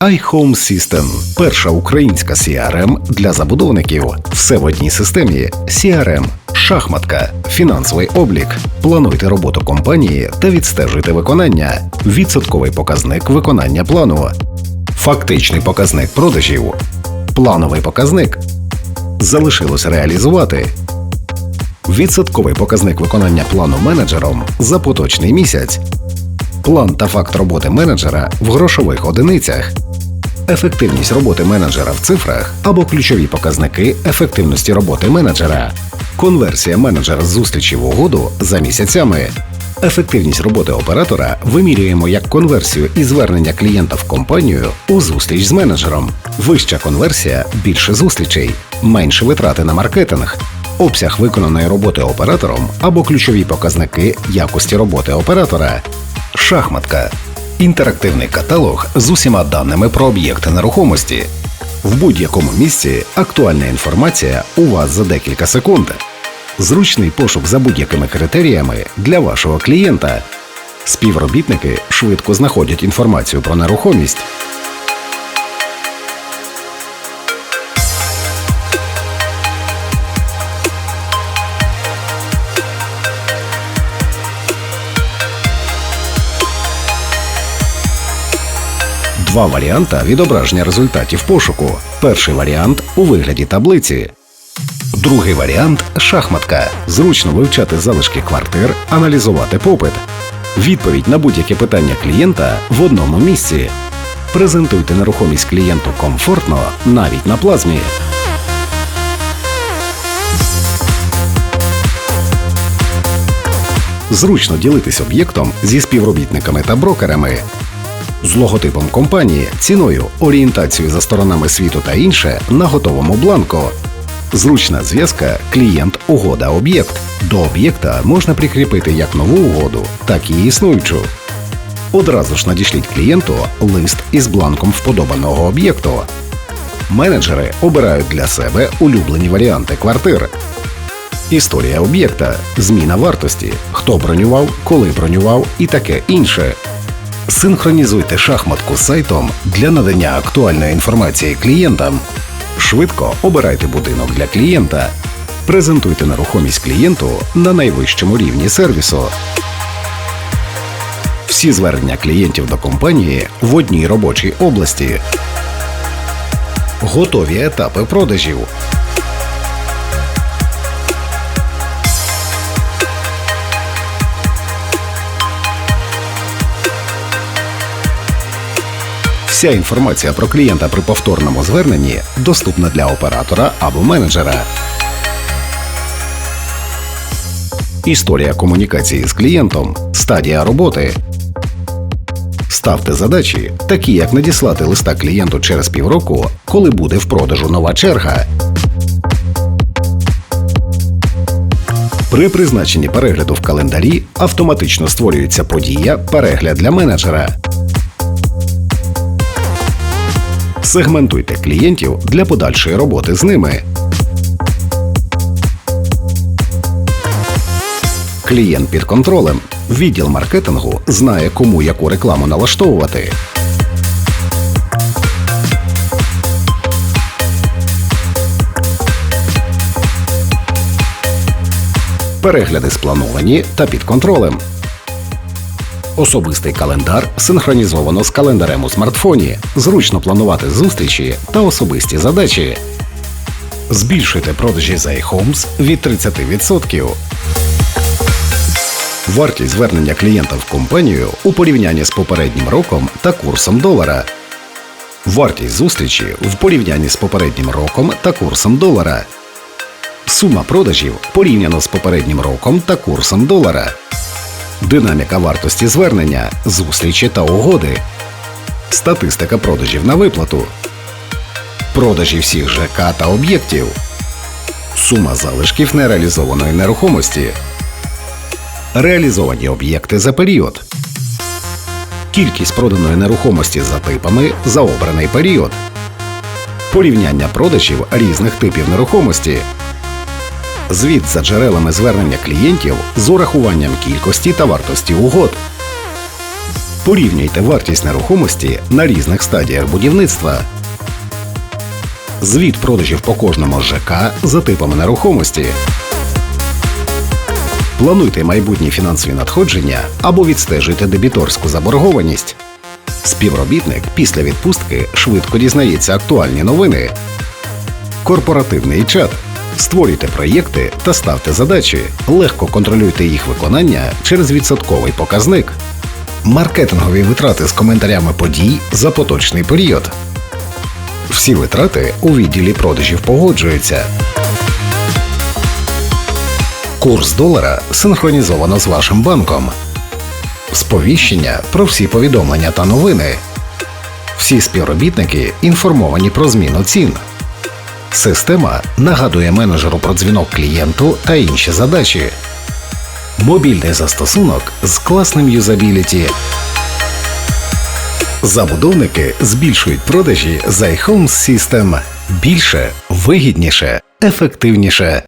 iHome System – перша українська CRM для забудовників. Все в одній системі. CRM, шахматка, фінансовий облік. Плануйте роботу компанії та відстежуйте виконання. Відсотковий показник виконання плану. Фактичний показник продажів. Плановий показник. Залишилось реалізувати. Відсотковий показник виконання плану менеджером за поточний місяць. План та факт роботи менеджера в грошових одиницях. Ефективність роботи менеджера в цифрах або ключові показники ефективності роботи менеджера. Конверсія менеджера з зустрічі в угоду за місяцями. Ефективність роботи оператора вимірюємо як конверсію і звернення клієнта в компанію у зустріч з менеджером. Вища конверсія більше зустрічей, менше витрати на маркетинг, обсяг виконаної роботи оператором або ключові показники якості роботи оператора. Шахматка інтерактивний каталог з усіма даними про об'єкти нерухомості. В будь-якому місці актуальна інформація у вас за декілька секунд. Зручний пошук за будь-якими критеріями для вашого клієнта. Співробітники швидко знаходять інформацію про нерухомість. Два варіанта відображення результатів пошуку. Перший варіант у вигляді таблиці. Другий варіант шахматка. Зручно вивчати залишки квартир, аналізувати попит. Відповідь на будь-яке питання клієнта в одному місці. Презентуйте нерухомість клієнту комфортно навіть на плазмі. Зручно ділитись об'єктом зі співробітниками та брокерами. З логотипом компанії, ціною, орієнтацією за сторонами світу та інше на готовому бланку. Зручна зв'язка клієнт угода об'єкт. До об'єкта можна прикріпити як нову угоду, так і існуючу. Одразу ж надішліть клієнту лист із бланком вподобаного об'єкту. Менеджери обирають для себе улюблені варіанти квартир. Історія об'єкта, зміна вартості, хто бронював, коли бронював і таке інше. Синхронізуйте шахматку з сайтом для надання актуальної інформації клієнтам. Швидко обирайте будинок для клієнта. Презентуйте нерухомість клієнту на найвищому рівні сервісу. Всі звернення клієнтів до компанії в одній робочій області. Готові етапи продажів. Вся інформація про клієнта при повторному зверненні доступна для оператора або менеджера. Історія комунікації з клієнтом. Стадія роботи. Ставте задачі, такі як надіслати листа клієнту через півроку, коли буде в продажу нова черга. При призначенні перегляду в календарі автоматично створюється подія перегляд для менеджера. Сегментуйте клієнтів для подальшої роботи з ними. Клієнт під контролем. Відділ маркетингу знає, кому яку рекламу налаштовувати. Перегляди сплановані та під контролем. Особистий календар синхронізовано з календарем у смартфоні. Зручно планувати зустрічі та особисті задачі. Збільшуйте продажі за iHomes від 30%. Вартість звернення клієнта в компанію у порівнянні з попереднім роком та курсом долара. Вартість зустрічі в порівнянні з попереднім роком та курсом долара. Сума продажів порівняно з попереднім роком та курсом долара. Динаміка вартості звернення, зустрічі та угоди. Статистика продажів на виплату. Продажі всіх ЖК та об'єктів. Сума залишків нереалізованої нерухомості. Реалізовані об'єкти за період. Кількість проданої нерухомості за типами за обраний період. Порівняння продажів різних типів нерухомості. Звіт за джерелами звернення клієнтів з урахуванням кількості та вартості угод. Порівнюйте вартість нерухомості на різних стадіях будівництва. Звіт продажів по кожному ЖК за типами нерухомості. Плануйте майбутні фінансові надходження або відстежуйте дебіторську заборгованість. Співробітник після відпустки швидко дізнається актуальні новини. Корпоративний чат. Створюйте проєкти та ставте задачі. Легко контролюйте їх виконання через відсотковий показник. Маркетингові витрати з коментарями подій за поточний період. Всі витрати у відділі продажів погоджуються. Курс долара синхронізовано з вашим банком. Сповіщення про всі повідомлення та новини. Всі співробітники інформовані про зміну цін. Система нагадує менеджеру про дзвінок клієнту та інші задачі. Мобільний застосунок з класним юзабіліті. Забудовники збільшують продажі з iHome System. Більше, вигідніше, ефективніше.